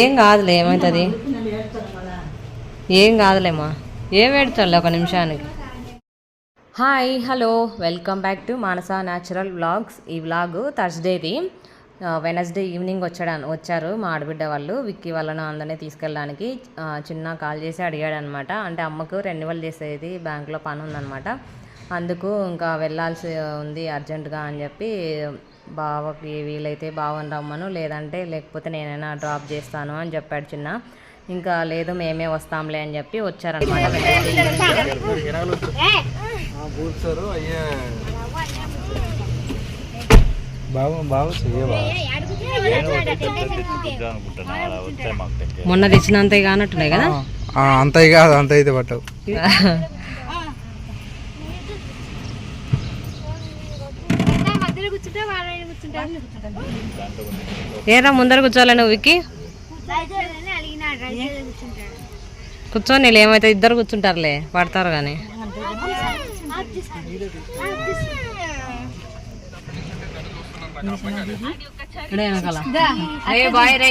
ఏం కాదులే ఏమవుతుంది ఏం కాదులేమ్మా ఏం పెడతాడులే ఒక నిమిషానికి? Hi hello welcome back to Manasa natural vlogs. ఈ వ్లాగ్ థర్స్డేది. వెనస్డే ఈవినింగ్ వచ్చాడు వచ్చారు మా ఆడబిడ్డ వాళ్ళు విక్కీ వాళ్ళను అందరినీ తీసుకెళ్ళడానికి. చిన్న కాల్ చేసి అడిగాడు అనమాట అంటే అమ్మకు రెన్యువల్ చేసేది బ్యాంకులో పని ఉందన్నమాట అందుకు ఇంకా వెళ్ళాల్సి ఉంది అర్జెంటుగా అని చెప్పి బావకి వీలైతే బావని రమ్మను లేదంటే లేకపోతే నేనైనా డ్రాప్ చేస్తాను అని చెప్పాడు చిన్న. ఇంకా లేదు మేమే వస్తాంలే అని చెప్పి వచ్చారనమాట మొన్న తెచ్చినంత కానట్టున్నాయి కదా? అంత కాదు అంత అయితే పట్టవు. ఏరా ముందర కూర్చోలే నువ్వు విక్కి? కూర్చొని ఏమైతే ఇద్దరు కూర్చుంటారులే పడతారు కానీ. బాయ్ రే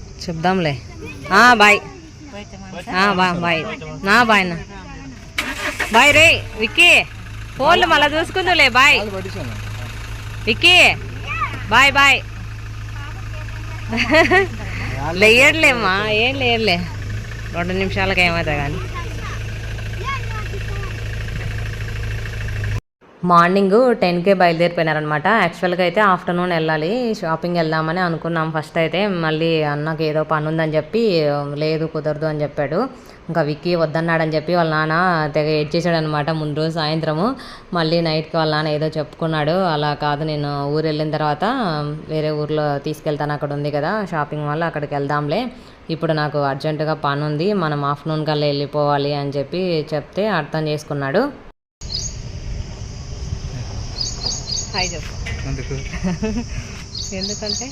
చెప్దాంలే. ఆ, బాయ్. ఆ, బా- బాయ్. నా బాయ్ నా. బాయ్ రే విక్కీ. ఫోన్లు మళ్ళీ చూసుకుందులే బాయ్. విక్కీ. Bye bye. లేయర్లేమ్మా ఏం లేయర్లే. రెండు నిమిషాలకి ఏమవుతా కానీ. మార్నింగ్ టెన్కే బయలుదేరిపోయినారనమాట. యాక్చువల్గా అయితే ఆఫ్టర్నూన్ వెళ్ళాలి షాపింగ్ వెళ్దామని అనుకున్నాం. ఫస్ట్ అయితే మళ్ళీ అన్నకి ఏదో పని ఉందని చెప్పి లేదు కుదరదు అని చెప్పాడు. ఇంకా విక్కీ వద్దన్నాడని చెప్పి వాళ్ళ నాన్న తెగ ఏడ్చేసాడు ముందు రోజు సాయంత్రము. మళ్ళీ నైట్కి వాళ్ళ నాన్న ఏదో చెప్పుకున్నాడు. అలా కాదు నేను ఊరు వెళ్ళిన తర్వాత వేరే ఊర్లో తీసుకెళ్తాను అక్కడ ఉంది కదా షాపింగ్ వల్ల అక్కడికి వెళ్దాంలే. ఇప్పుడు నాకు అర్జెంటుగా పని ఉంది మనం ఆఫ్టర్నూన్ కల్లా వెళ్ళిపోవాలి అని చెప్పి చెప్తే అర్థం చేసుకున్నాడు. హాయ్ చెప్పు. ఎందుకంటే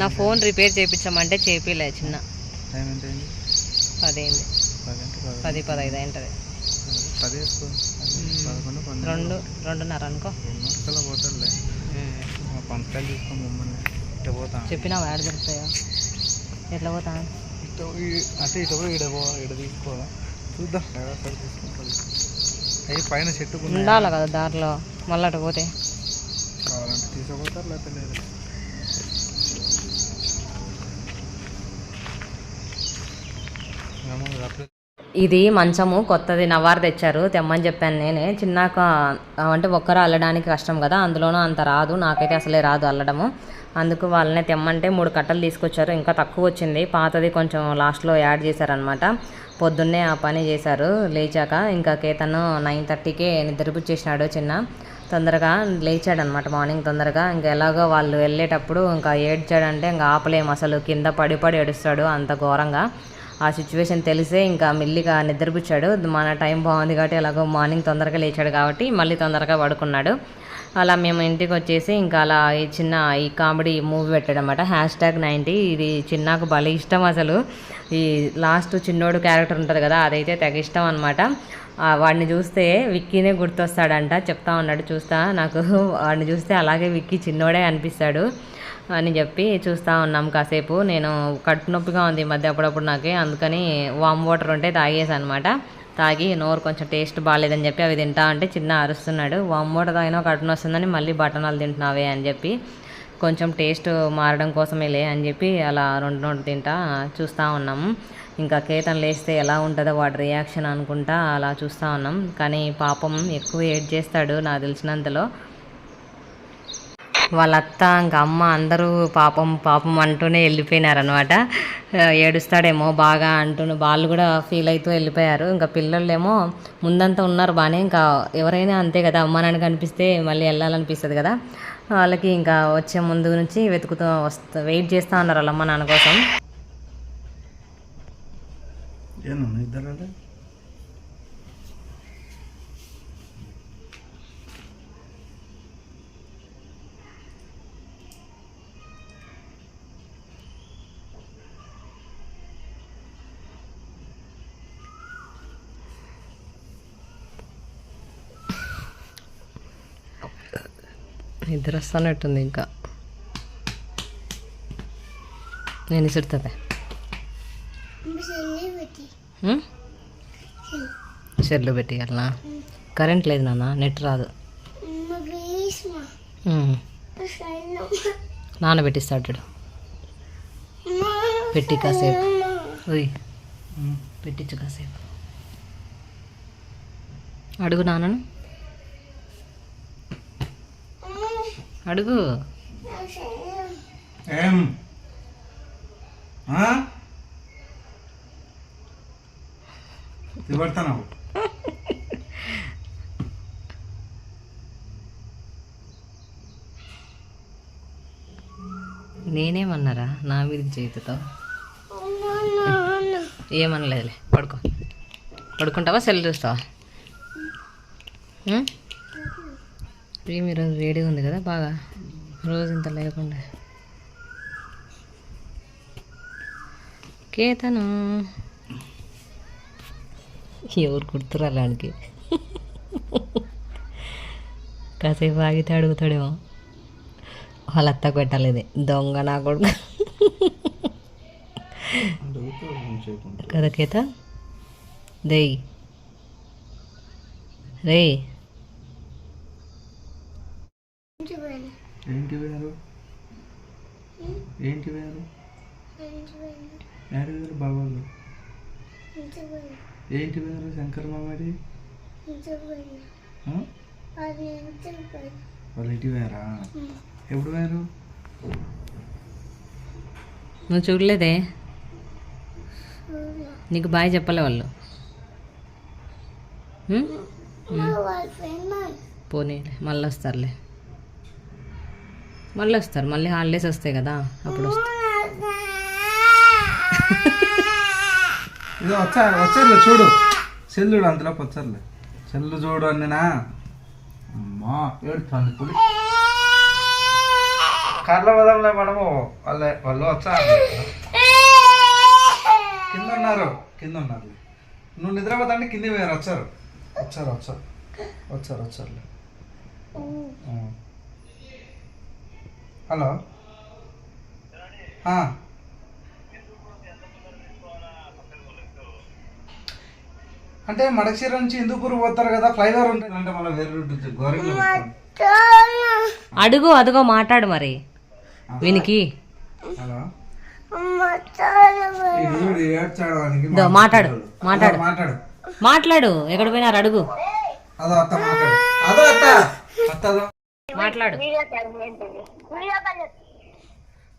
నా ఫోన్ రిపేర్ చేయించమంటే చేపిలే చిన్న. పదేంది. పది పదహైదు పన్నెండు. రెండు రెండున్నర అనుకో. చెప్పినావా యాడ్ దొరుకుతాయో ఎట్లా పోతా? అంటే ఇటు ఇడ పో ఇడ తీసుకోవాలా చూద్దాం. అవి పైన చెట్టుకు ఉండాలి కదా దారిలో. మళ్ళీ అటు పోతే. ఇది మంచము కొత్తది నవారు తెచ్చారు తెమ్మని చెప్పాను నేనే. చిన్నాక అంటే ఒక్కరు అల్లడానికి కష్టం కదా అందులోనూ అంత రాదు నాకైతే అసలే రాదు అల్లడము. అందుకు వాళ్ళనే తెమ్మంటే మూడు కట్టలు తీసుకొచ్చారు ఇంకా తక్కువ వచ్చింది. పాతది కొంచెం లాస్ట్లో యాడ్ చేశారనమాట పొద్దున్నే ఆ పని చేశారు లేచాక ఇంకా కేతను నైన్ థర్టీకే నిద్రపుచ్చేసినాడు చిన్న. తొందరగా లేచాడనమాట. మార్నింగ్ తొందరగా ఇంకా ఎలాగో వాళ్ళు వెళ్ళేటప్పుడు ఇంకా ఏడ్చాడంటే ఇంకా ఆపలేము. అసలు కింద పడి పడి ఏడుస్తాడు అంత ఘోరంగా. ఆ సిచ్యువేషన్ తెలిసే ఇంకా మెల్లిగా నిద్రపుచ్చాడు. మన టైం బాగుంది కాబట్టి ఎలాగో మార్నింగ్ తొందరగా లేచాడు కాబట్టి మళ్ళీ తొందరగా పడుకున్నాడు. అలా మేము ఇంటికి వచ్చేసి ఇంకా అలా ఈ చిన్న ఈ కామెడీ మూవీ పెట్టాడనమాట. Hashtag ninety. ఇది చిన్నకు భలే ఇష్టం అసలు. ఈ లాస్ట్ చిన్నోడు క్యారెక్టర్ ఉంటుంది కదా అదైతే తెగ ఇష్టం అనమాట వాడిని చూస్తే విక్కీనే గుర్తొస్తాడంట. చెప్తా ఉన్నాడు చూస్తా. నాకు వాడిని చూస్తే అలాగే విక్కీ చిన్నోడే అనిపిస్తాడు అని చెప్పి చూస్తూ ఉన్నాం కాసేపు. నేను కడుపు నొప్పిగా ఉంది ఈ మధ్య అప్పుడప్పుడు నాకే. అందుకని వామ్ వాటర్ ఉంటే తాగేసాను అనమాట తాగి నోరు కొంచెం టేస్ట్ బాగాలేదని చెప్పి అవి తింటా అంటే చిన్న అరుస్తున్నాడు. వామ్ వాటర్ తాగినా కడుపు వస్తుందని మళ్ళీ బటనాలు తింటున్నావే అని చెప్పి కొంచెం టేస్ట్ మారడం కోసమేలే అని చెప్పి అలా రెండు రెండు తింటా చూస్తూ ఉన్నాము ఇంకా కేతన్ లేస్తే ఎలా ఉంటుందో వాడి రియాక్షన్ అనుకుంటా అలా చూస్తూ ఉన్నాం. కానీ పాపం ఎక్కువ ఏడ్ చేస్తాడు నాకు తెలిసినంతలో. వాళ్ళ అత్త ఇంకా అమ్మ అందరూ పాపం పాపం అంటూనే వెళ్ళిపోయినారనమాట ఏడుస్తాడేమో బాగా అంటూ వాళ్ళు కూడా ఫీల్ అవుతూ వెళ్ళిపోయారు. ఇంకా పిల్లలేమో ముందంతా ఉన్నారు బాగానే ఇంకా ఎవరైనా అంతే కదా అమ్మ నాన్న కనిపిస్తే మళ్ళీ వెళ్ళాలనిపిస్తుంది కదా. వాళ్ళకి ఇంకా వచ్చే ముందు నుంచి వెతుకుతూ వస్తా వెయిట్ చేస్తూ ఉన్నారు వాళ్ళ అమ్మ నాన్న కోసం. ఏమన్నా ఇద్దరు నిద్ర వస్తున్నట్టుంది ఇంకా. నేను ఇసుడుతుంది సెల్లు పెట్టి అలా కరెంట్ లేదు నాన్న నెట్ రాదు. నాన్న పెట్టిస్తాడు పెట్టి కాసేపు. ఉయ్ పెట్టించు కాసేపు. అడుగు నాన్నను అడుగు. ఏం? నా మీదకి చేతితో. ఏమనలేదులే పడుకో. పడుకుంటావా? సెల్ చూస్తావా? ప్రేమ్ ఈరోజు వేడిగా ఉంది కదా బాగా. రోజు ఇంత లేకుండా. కేతను. ఎవరు కుడుతురాలానికి కాసేపు ఆగితే అడుగుతాడేమో. వాళ్ళ అత్త పెట్టలేదే. దొంగ నా కొడుకు. కదా కేత దేయ్. రేయ్. ఏంటి వేరు ఏంటి వేరు యారు వేరు? బాబాలు ఏంటి వేరు శంకర్ మామడి ఆ? వాళ్ళు ఇటు వేరా? ఎప్పుడు వేరు? నువ్వు చూడలేదే? నీకు బాయ్ చెప్పలే వాళ్ళు. ఉం? పోనీలే మళ్ళీ వస్తారులే. మళ్ళీ వస్తారు మళ్ళీ హాలిడేస్ వస్తాయి కదా అప్పుడు వస్తారు. వచ్చారులే చూడు. సెల్లుడు అంతలోపు వచ్చారులే. సెల్లు చూడు అన్ననా. అమ్మా ఏడుతుంది పులి. కార్లో పోదాంలే మనము. వాళ్ళే వాళ్ళు వచ్చారు కింద ఉన్నారు కింద ఉన్నారు. నువ్వు నిద్రపోతాంటే కింద పోయారు వచ్చారు. వచ్చారు వచ్చారు. వచ్చారు వచ్చారులే. హలో? అంటే మడకశిర నుంచి ఇందుకు పోతారు కదా ఫ్లైఓవర్ ఉంటుంది అంటే మళ్ళీ వేరే రూట్ ఉంటుంది. అడుగు అదుగో మాట్లాడు మరి. వీనికి? మాట్లాడు, మాట్లాడు. మాట్లాడు. మాట్లాడు. ఎక్కడ పోయినారు అడుగు. అదో అత్త మాట్లాడు. అదో అత్త. అత్త అదో. మాట్లాడు.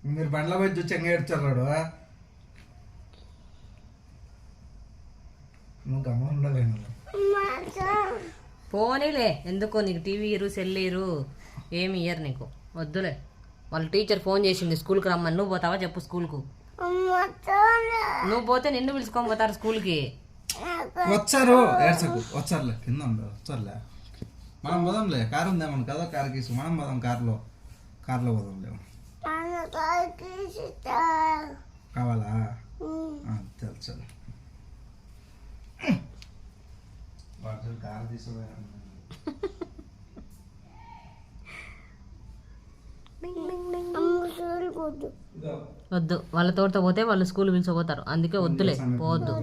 మీరు బండ్ల పోయి చూసి ఎంగ ఏడ్చాడు? నువ్వు పోనీలే ఎందుకో నీకు టీవీ ఇరు సెల్ ఇరు ఏమి ఇయ్యరు నీకు. వద్దులే. వాళ్ళ టీచర్ ఫోన్ చేసింది స్కూల్కి రమ్మని. నువ్వు పోతావా చెప్పు స్కూల్కు. నువ్వు పోతే నిన్ను పిలుచుకొని పోతారు స్కూల్కి. వచ్చారు. ఏడ్చకు. వచ్చారులే. కింద వచ్చారులే. మనం పోదాంలే. కారు ఉందేమను కదా కారు తీసు మనం పోదాం కారులో. కారులో పోదాంలే కావాలా? ఆ, చల్ చల్. వాడు కారు తీసుకుపోయాను వద్దు. వాళ్ళ తోటతో పోతే వాళ్ళు స్కూల్ పిలిచిపోతారు అందుకే వద్దులే. పోవద్దు.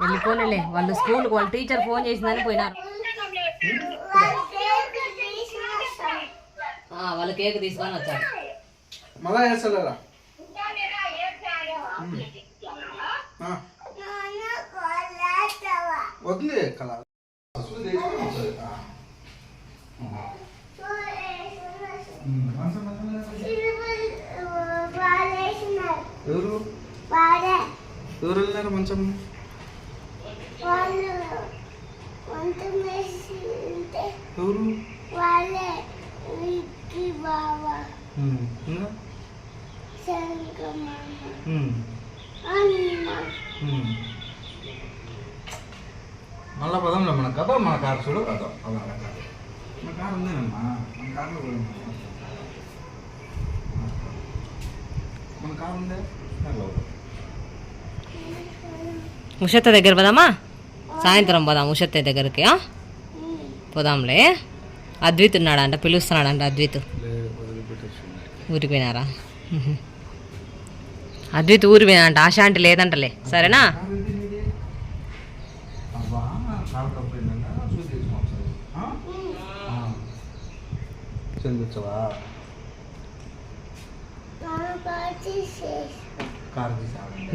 వెళ్ళిపోనీలే వాళ్ళు స్కూల్కి వాళ్ళ టీచర్ ఫోన్ చేసిందని పోయినారు. వాళ్ళు కేక్ తీసుకొని వచ్చారు. మళ్ళా వేస్తలేరా వదిలే కళ. ఎవరు? ఎవరు వెళ్ళారు మంచం? ఎవరు వాళ్ళే విక్కీ బాబా ఉమ్, ఇంకా? శంకమ్మ ఉమ్, అన్న ఉమ్. మళ్ళా పదంలో మన కథ మన కారు చూడు కథ అలా. మన కారు ఉందేనమ్మా మన కార్లో కూడా. మన కారు ఉందే. ఉషత్త దగ్గర పోదామా సాయంత్రం పోదాం ఉషత్త దగ్గరికి ఆ? పోదాంలే అద్విత్ ఉన్నాడంట పిలుస్తున్నాడంట అద్విత్ లేదు వదిలిపెట్టేసి ఊరికి పోయినారా ఉహు. అద్విత్ ఆశ అంటే లేదంటలే. సరేనా?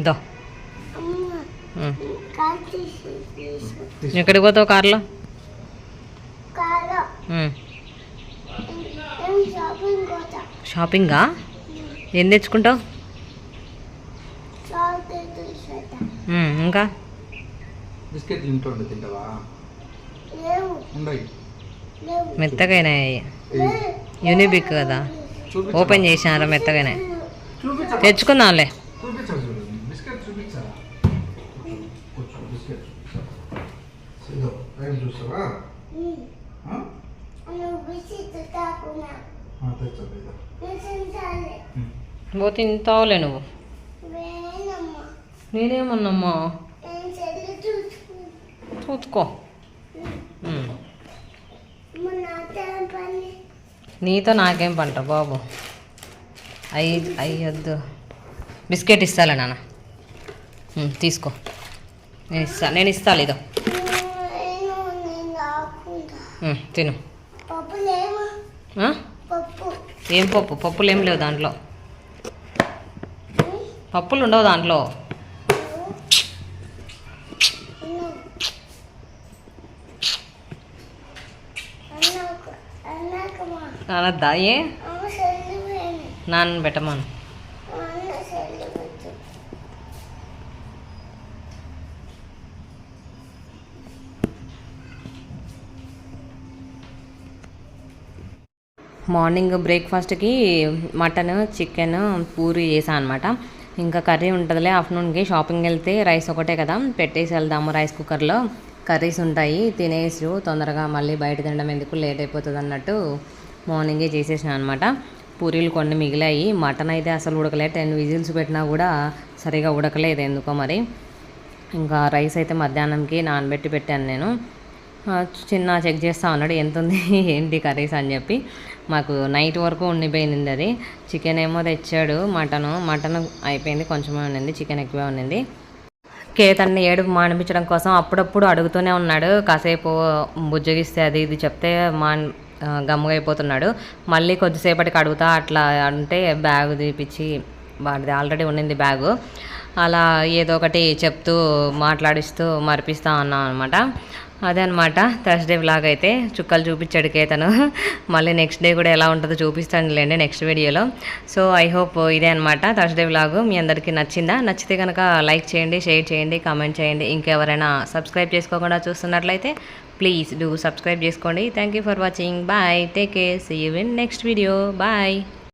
దో. ఎక్కడికి పోతావు కార్లో? షాపింగ్ కోతా షాపింగా? ఏం తెచ్చుకుంటావు? ఇంకా? తింటావా? మెత్తగైనా యూనిబిక్ కదా. ఓపెన్ చేసినారా మెత్తగానే చూపించు. తెచ్చుకుందాంలే. బిస్కెట్ బిస్కెట్ చూస్తావా? పోతే ఇంతవలే నువ్వు. నేనేమన్నామ్మా? చూసుకో. నీతో నాకేం పంట బాబు? అయ్యి అయ్యొద్దు బిస్కెట్ ఇస్తాలే నాన్న. తీసుకో. నేను ఇస్తా నేను ఇస్తాను ఇదో. తిను పప్పు లేవా ఆ? పప్పు ఏం పప్పు? పప్పులు ఏం లేవు దాంట్లో. పప్పులు ఉండవు దాంట్లో. అనద్దా ఏ నాన్న పెట్టమను అన్న సెల్లు పెట్టు మార్నింగ్ బ్రేక్ఫాస్ట్కి మటన్ చికెన్ పూరి చేసాను అనమాట ఇంకా కర్రీ ఉంటుందిలే ఆఫ్టర్నూన్కి షాపింగ్ వెళ్తే రైస్ ఒకటే కదా పెట్టేసి వెళ్దాము రైస్ కుక్కర్లో. కర్రీస్ ఉంటాయి తినేసి తొందరగా మళ్ళీ బయట తినడం ఎందుకు లేట్ అయిపోతుంది అన్నట్టు మార్నింగే చేసేసాను అనమాట పూరీలు కొన్ని మిగిలాయి మటన్ అయితే అసలు ఉడకలేదు టెన్ విజిల్స్ పెట్టినా కూడా సరిగా ఉడకలేదు ఎందుకో మరి. ఇంకా రైస్ అయితే మధ్యాహ్నంకి నానబెట్టి పెట్టాను నేను. చిన్న చెక్ చేస్తా ఉన్నాడు ఎంత ఉంది ఏంటి కర్రీస్? అని చెప్పి. మాకు నైట్ వరకు ఉండిపోయింది అది. చికెన్ ఏమో తెచ్చాడు మటను. మటన్ అయిపోయింది కొంచెమే ఉండింది చికెన్ ఎక్కువే ఉండింది కేతన్ని ఏడుపు మానిపించడం కోసం అప్పుడప్పుడు అడుగుతూనే ఉన్నాడు. కాసేపు బుజ్జగిస్తే అది ఇది చెప్తే మాన్ ఆ, గమ్ముగా అయిపోతున్నాడు. మళ్ళీ కొద్దిసేపటికి అడుగుతా అట్లా అంటే బ్యాగ్ తీపిచ్చి వాడిది ఆల్రెడీ ఉండింది బ్యాగు. అలా ఏదో ఒకటి చెప్తూ మాట్లాడిస్తూ మరిపిస్తా ఉన్నాం అనమాట. అదే అనమాట థర్స్డే వ్లాగ్ అయితే చుక్కలు చూపించాడు కేతను మళ్ళీ నెక్స్ట్ డే కూడా ఎలా ఉంటుందో చూపిస్తానులేండి నెక్స్ట్ వీడియోలో సో ఐ హోప్ ఇదే అనమాట థర్స్డే వ్లాగ్ మీ అందరికీ నచ్చిందా? నచ్చితే కనుక లైక్ చేయండి షేర్ చేయండి కామెంట్ చేయండి. ఇంకెవరైనా సబ్స్క్రైబ్ చేసుకోకుండా చూస్తున్నట్లయితే ప్లీజ్ డూ సబ్స్క్రైబ్ చేసుకోండి. Thank you for watching bye take care see you in next video bye